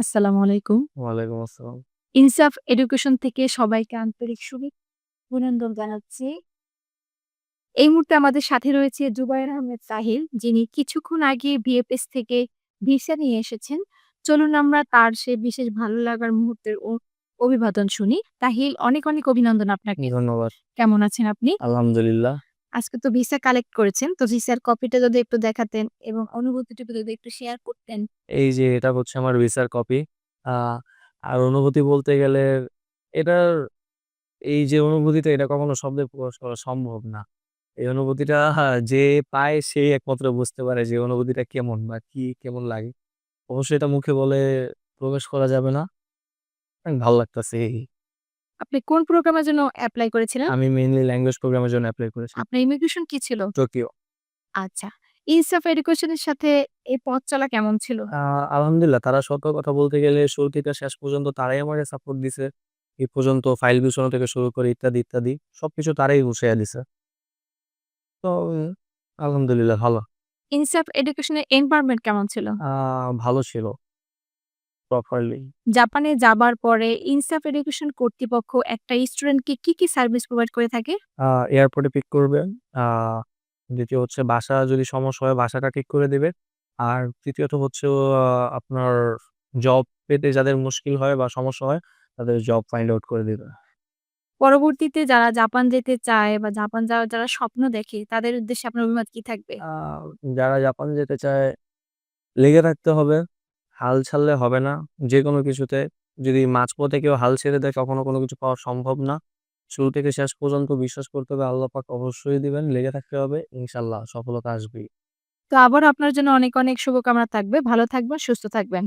আসসালামু আলাইকুম। ওয়ালাইকুম আসসালাম। ইনসাফ এডুকেশন থেকে সবাইকে আন্তরিক শুভেচ্ছা অভিনন্দন জানাচ্ছি। এই মুহূর্তে আমাদের সাথে রয়েছে জুবায়ের আহমেদ সাহিল, যিনি কিছুক্ষণ আগে বিএফএস থেকে ভিসা নিয়ে এসেছেন। চলুন আমরা তার সে বিশেষ ভালো লাগার মুহূর্তের অভিবাদন শুনি। তাহিল অনেক, অনেক অভিনন্দন আপনাকে। ধন্যবাদ। কেমন আছেন আপনি? আলহামদুলিল্লাহ। আজকে তো ভিসা কালেক্ট করেছেন। তো ভিসার কপিটা যদি একটু দেখাতেন এবং অনুভূতিটুকু যদি একটু শেয়ার করতেন। এই যে, এটা হচ্ছে আমার ভিসার কপি। আ, আর অনুভূতি বলতে গেলে এটার এই যে অনুভূতিটা এটা কখনো শব্দে প্রকাশ করা সম্ভব না। এই অনুভূতিটা যে পায় সেই একমাত্র বুঝতে পারে যে অনুভূতিটা কেমন বা কি কেমন লাগে। অবশ্যই এটা মুখে বলে প্রকাশ করা যাবে না। ভালো লাগতাছে এই। আপনি কোন প্রোগ্রামের জন্য এপ্লাই করেছিলেন? আমি মেইনলি ল্যাঙ্গুয়েজ প্রোগ্রামের জন্য এপ্লাই করেছি। আপনার ইমিগ্রেশন কি ছিল? টোকিও। আচ্ছা। ইনসাফ এডুকেশনের সাথে এই পথ চলা কেমন ছিল? আ আলহামদুলিল্লাহ তারা সত্য কথা বলতে গেলে শুরু থেকে শেষ পর্যন্ত তারাই আমাকে সাপোর্ট দিছে। এই পর্যন্ত ফাইল গুছানো থেকে শুরু করে ইত্যাদি, ইত্যাদি। সবকিছু তারাই গুছাইয়া দিছে। তো আলহামদুলিল্লাহ ভালো। ইনসাফ এডুকেশনের এনভায়রনমেন্ট কেমন ছিল? আ ভালো ছিল। প্রপারলি। জাপানে যাবার পরে ইনসাফ এডুকেশন কর্তৃপক্ষ একটা স্টুডেন্টকে কি, কি সার্ভিস প্রোভাইড করে থাকে? এয়ারপোর্টে পিক করবে। দ্বিতীয় হচ্ছে বাসা যদি সমস্যা হয় বাসাটা ঠিক করে দিবে। আর তৃতীয়ত হচ্ছে আপনার জব পেতে যাদের মুশকিল হয় বা সমস্যা হয় তাদের জব ফাইন্ড আউট করে দিবে। পরবর্তীতে যারা জাপান যেতে চায় বা জাপান যাওয়ার যারা স্বপ্ন দেখে তাদের উদ্দেশ্যে আপনার অভিমত কি থাকবে? যারা জাপান যেতে চায় লেগে থাকতে হবে। হাল ছাড়লে হবে না। যে কোনো কিছুতে যদি মাঝপথে কেউ হাল ছেড়ে দেয় কখনো কোনো কিছু পাওয়া সম্ভব না। শুরু থেকে শেষ পর্যন্ত বিশ্বাস করতে হবে আল্লাহ পাক অবশ্যই দিবেন। লেগে থাকতে হবে। ইনশাল্লাহ সফলতা আসবেই। তো আবার আপনার জন্য অনেক, অনেক শুভকামনা থাকবে। ভালো থাকবেন, সুস্থ থাকবেন।